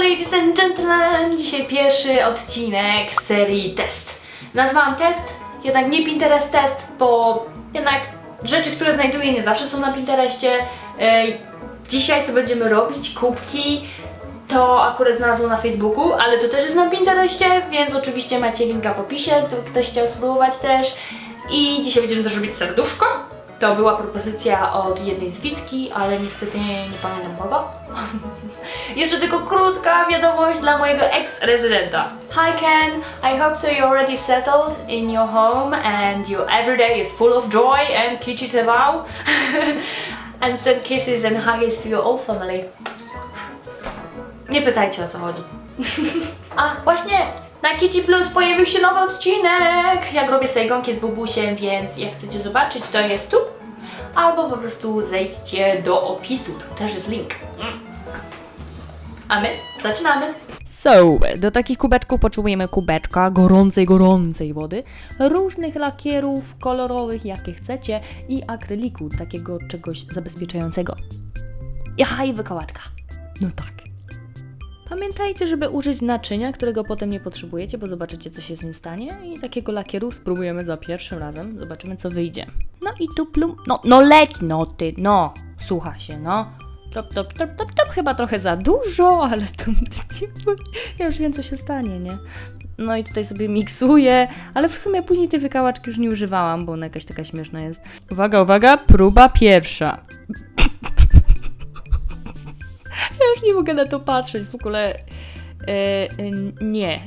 ladies and gentlemen! Dzisiaj pierwszy odcinek serii test. Nazwałam test, jednak nie Pinterest test, bo jednak rzeczy, które znajduję nie zawsze są na Pinterestie. Dzisiaj co będziemy robić, kubki, to akurat znalazłam na Facebooku, ale to też jest na Pinterestie, więc oczywiście macie linka w opisie, tu ktoś chciał spróbować też. I dzisiaj będziemy też robić serduszko. To była propozycja od jednej z Wicki, ale niestety nie, nie pamiętam kogo. Jeszcze tylko krótka wiadomość dla mojego ex-rezydenta. Hi Ken, I hope so you're already settled in your home and your everyday is full of joy and kichi te wow. and send kisses and hugs to your whole family. Nie pytajcie o co chodzi. A właśnie, na Kici Plus pojawił się nowy odcinek. Jak robię sejgonki z bubusiem, więc jak chcecie zobaczyć, to jest tu. Albo po prostu zejdźcie do opisu, to też jest link. A my zaczynamy. So, do takich kubeczków potrzebujemy kubeczka gorącej, gorącej wody, różnych lakierów kolorowych, jakie chcecie i akryliku, takiego czegoś zabezpieczającego. Jaha, i wykałaczka. No tak. Pamiętajcie, żeby użyć naczynia, którego potem nie potrzebujecie, bo zobaczycie, co się z nim stanie. I takiego lakieru spróbujemy za pierwszym razem. Zobaczymy, co wyjdzie. No i tu plum. No, no leć, no ty, no. Słucha się, no. Top, top, top, top, top. Chyba trochę za dużo, ale to ja już wiem, co się stanie, nie? No i tutaj sobie miksuję, ale w sumie później tej wykałaczki już nie używałam, bo ona jakaś taka śmieszna jest. Uwaga, uwaga, próba pierwsza. Ja już nie mogę na to patrzeć, w ogóle. E, e, nie.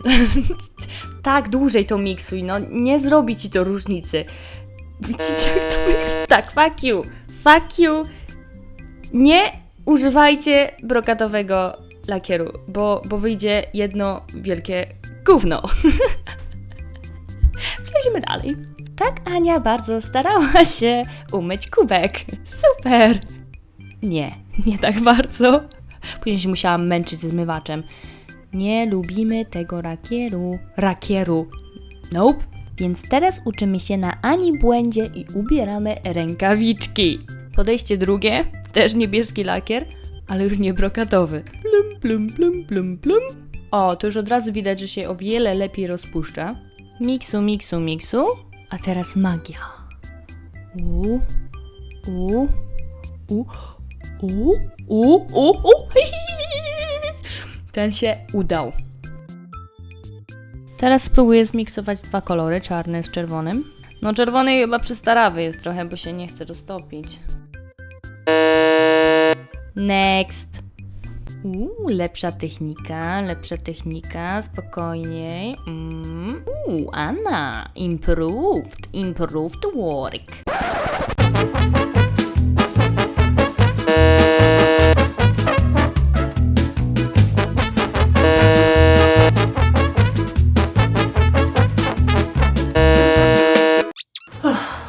tak, dłużej to miksuj, no nie zrobi ci to różnicy. Widzicie, jak to? Tak, fuck you, fuck you. Nie używajcie brokatowego lakieru, bo, bo wyjdzie jedno wielkie gówno. Przejdźmy dalej. Tak, Ania bardzo starała się umyć kubek. Super! Nie, nie tak bardzo. Później się musiałam męczyć ze zmywaczem. Nie lubimy tego rakieru. Rakieru. Nope. Więc teraz uczymy się na Ani błędzie i ubieramy rękawiczki. Podejście drugie, też niebieski lakier, ale już nie brokatowy. Plum, plum, plum, plum, plum. O, to już od razu widać, że się o wiele lepiej rozpuszcza. Miksu, miksu, miksu. A teraz magia. U, u, u, u, u, u, u. Ten się udał. Teraz spróbuję zmiksować dwa kolory, czarny z czerwonym. No czerwony chyba przystarawy jest trochę, bo się nie chce roztopić. Next. Uuu, lepsza technika, lepsza technika, spokojniej. Mm. Uuu, Anna, improved, improved work.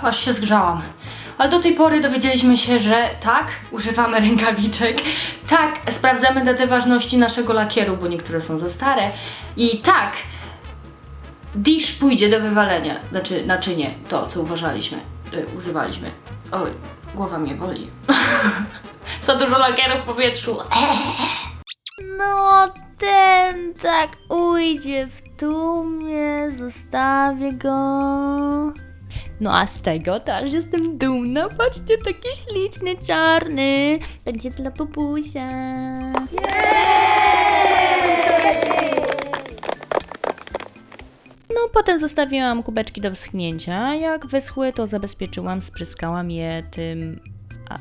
Aż się zgrzałam. Ale do tej pory dowiedzieliśmy się, że tak, używamy rękawiczek, tak, sprawdzamy datę ważności naszego lakieru, bo niektóre są za stare i tak, dish pójdzie do wywalenia, znaczy naczynie, to co uważaliśmy, y, używaliśmy. Oj, głowa mnie boli. za dużo lakieru w powietrzu. No, ten tak ujdzie w tłumie, zostawię go. No a z tego też jestem dumna. Patrzcie, taki śliczny, czarny. Będzie dla popusia. No, potem zostawiłam kubeczki do wyschnięcia. Jak wyschły, to zabezpieczyłam, spryskałam je tym... A...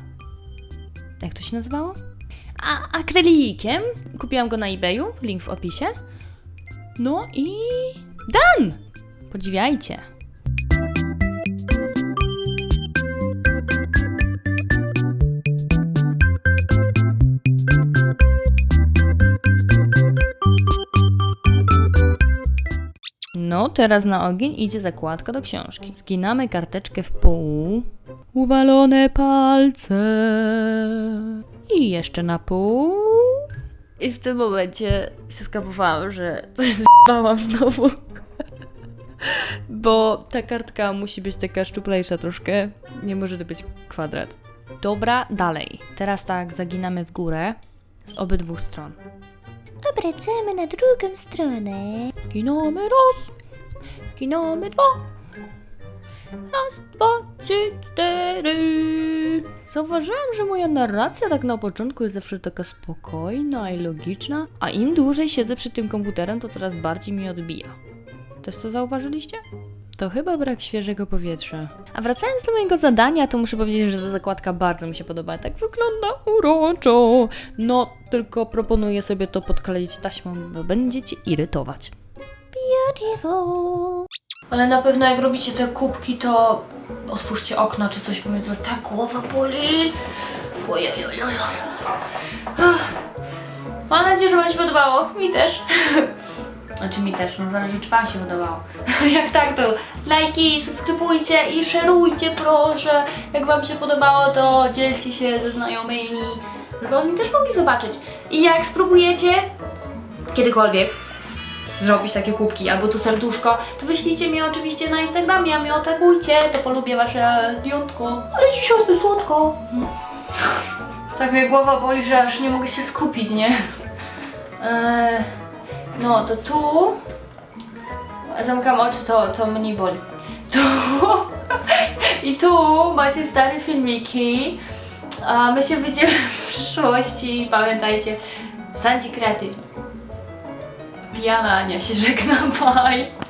Jak to się nazywało? A, akrylikiem. Kupiłam go na eBayu, link w opisie. No i... done! Podziwiajcie. No, teraz na ogień idzie zakładka do książki. Zginamy karteczkę w pół. Uwalone palce. I jeszcze na pół. I w tym momencie się skapowałam, że coś zbałam znowu. Bo ta kartka musi być taka szczuplejsza troszkę. Nie może to być kwadrat. Dobra, dalej. Teraz tak, zaginamy w górę z obydwu stron. Dobra, idziemy na drugą stronę. Ginamy raz, ginamy dwa. Raz, dwa, trzy, cztery. Zauważyłam, że moja narracja tak na początku jest zawsze taka spokojna i logiczna, a im dłużej siedzę przy tym komputerem, to coraz bardziej mi odbija. Też to zauważyliście? To chyba brak świeżego powietrza. A wracając do mojego zadania, to muszę powiedzieć, że ta zakładka bardzo mi się podoba. Tak wygląda uroczo. No, tylko proponuję sobie to podkleić taśmą, bo będziecie irytować. Beautiful. Ale na pewno jak robicie te kubki, to otwórzcie okno czy coś, bo mnie teraz tak głowa boli. Ojojojoj. Ach. Mam nadzieję, że Wam się podobało. Mi też. Znaczy mi też, no zależy czy Wam się podobało. Jak tak, to lajki, subskrybujcie i szerujcie proszę. Jak Wam się podobało, to dzielcie się ze znajomymi, żeby oni też mogli zobaczyć. I jak spróbujecie kiedykolwiek zrobić takie kubki albo tu serduszko, to wyślijcie mi oczywiście na Instagramie, a mnie otagujcie, to polubię wasze zdjątko. Ale dzisiaj jest słodko. Tak mnie głowa boli, że aż nie mogę się skupić, nie? Eee, no to tu zamykam oczy, to, to mniej boli. Tu i tu macie stare filmiki. A my się widzimy w przyszłości. Pamiętajcie, Sanci Kreatyw. Pijana Ania się żegna, bye.